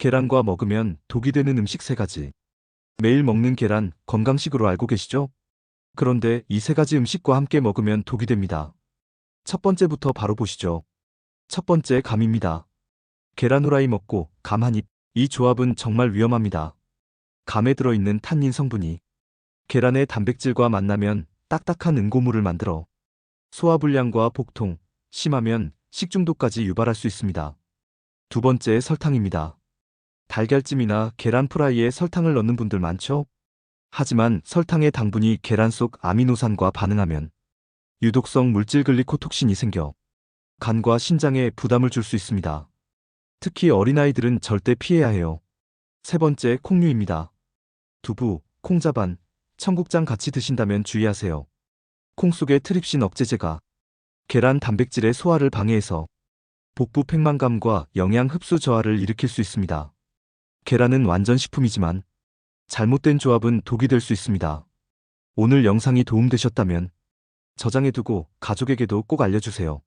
계란과 먹으면 독이 되는 음식 세 가지. 매일 먹는 계란 건강식으로 알고 계시죠? 그런데 이 세 가지 음식과 함께 먹으면 독이 됩니다. 첫 번째부터 바로 보시죠. 첫 번째 감입니다. 계란 후라이 먹고 감 한 입. 이 조합은 정말 위험합니다. 감에 들어있는 탄닌 성분이 계란의 단백질과 만나면 딱딱한 응고물을 만들어 소화불량과 복통, 심하면 식중독까지 유발할 수 있습니다. 두 번째 설탕입니다. 달걀찜이나 계란 프라이에 설탕을 넣는 분들 많죠? 하지만 설탕의 당분이 계란 속 아미노산과 반응하면 유독성 물질 글리코톡신이 생겨 간과 신장에 부담을 줄 수 있습니다. 특히 어린아이들은 절대 피해야 해요. 세 번째 콩류입니다. 두부, 콩자반, 청국장 같이 드신다면 주의하세요. 콩 속의 트립신 억제제가 계란 단백질의 소화를 방해해서 복부 팽만감과 영양 흡수 저하를 일으킬 수 있습니다. 계란은 완전 식품이지만 잘못된 조합은 독이 될 수 있습니다. 오늘 영상이 도움되셨다면 저장해두고 가족에게도 꼭 알려주세요.